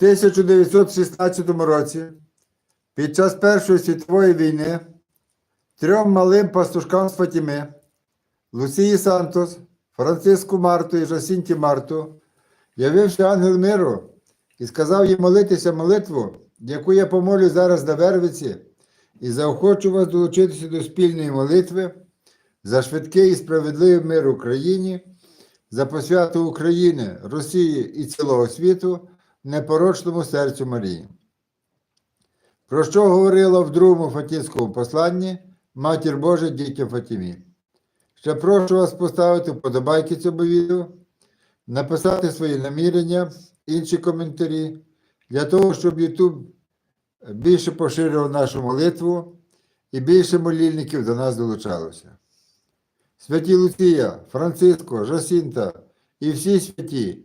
1916 році під час Першої світової війни трьом малим пастушкам з Фатіми Луції Сантос, Франциску Марту і Жасінті Марту явився ангел миру і сказав їм молитися молитву, яку я помолю зараз на Вервиці, і заохочу вас долучитися до спільної молитви за швидкий і справедливий мир Україні, за посвяту України, Росії і цілого світу непорочному серцю Марії. Про що говорила в другому Фатівському посланні Матір Божа дітям Фатімі. Ще прошу вас поставити вподобайки цьому відео, написати свої намірення, інші коментарі, для того, щоб YouTube більше поширював нашу молитву і більше молільників до нас долучалося. Святі Луція, Франциско, Жасінта і всі святі,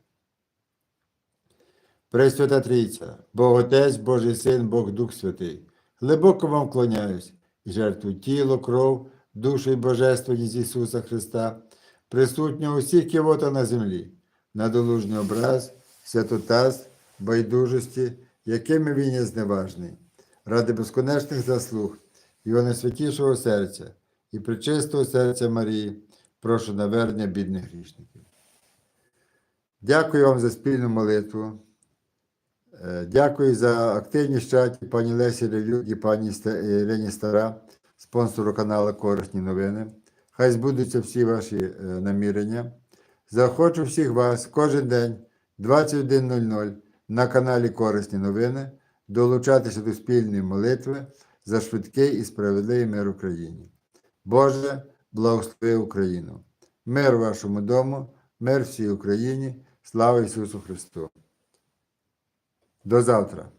Пресвята Трійця, Бог Отець, Божий Син, Бог Дух Святий, глибоко вам вклоняюсь і жертвую тіло, кров, душу і божественність Ісуса Христа, присутнього усіх кивота на землі, на долужний образ, святотаз, байдужості, якими він є зневажний, ради безконечних заслуг, Його найсвятішого серця і причистого серця Марії, прошу навернення бідних грішників. Дякую вам за спільну молитву. Е, Дякую за активність в чаті пані Лесі Ревюк і пані Ірині Стара, спонсору каналу Корисні новини. Хай збудуться всі ваші е, намірення. Заохочу всіх вас кожен день 21.00 на каналі Корисні новини долучатися до спільної молитви за швидкий і справедливий мир Україні. Боже, благослови Україну! Мир вашому дому, мир всій Україні, слава Ісусу Христу! До завтра!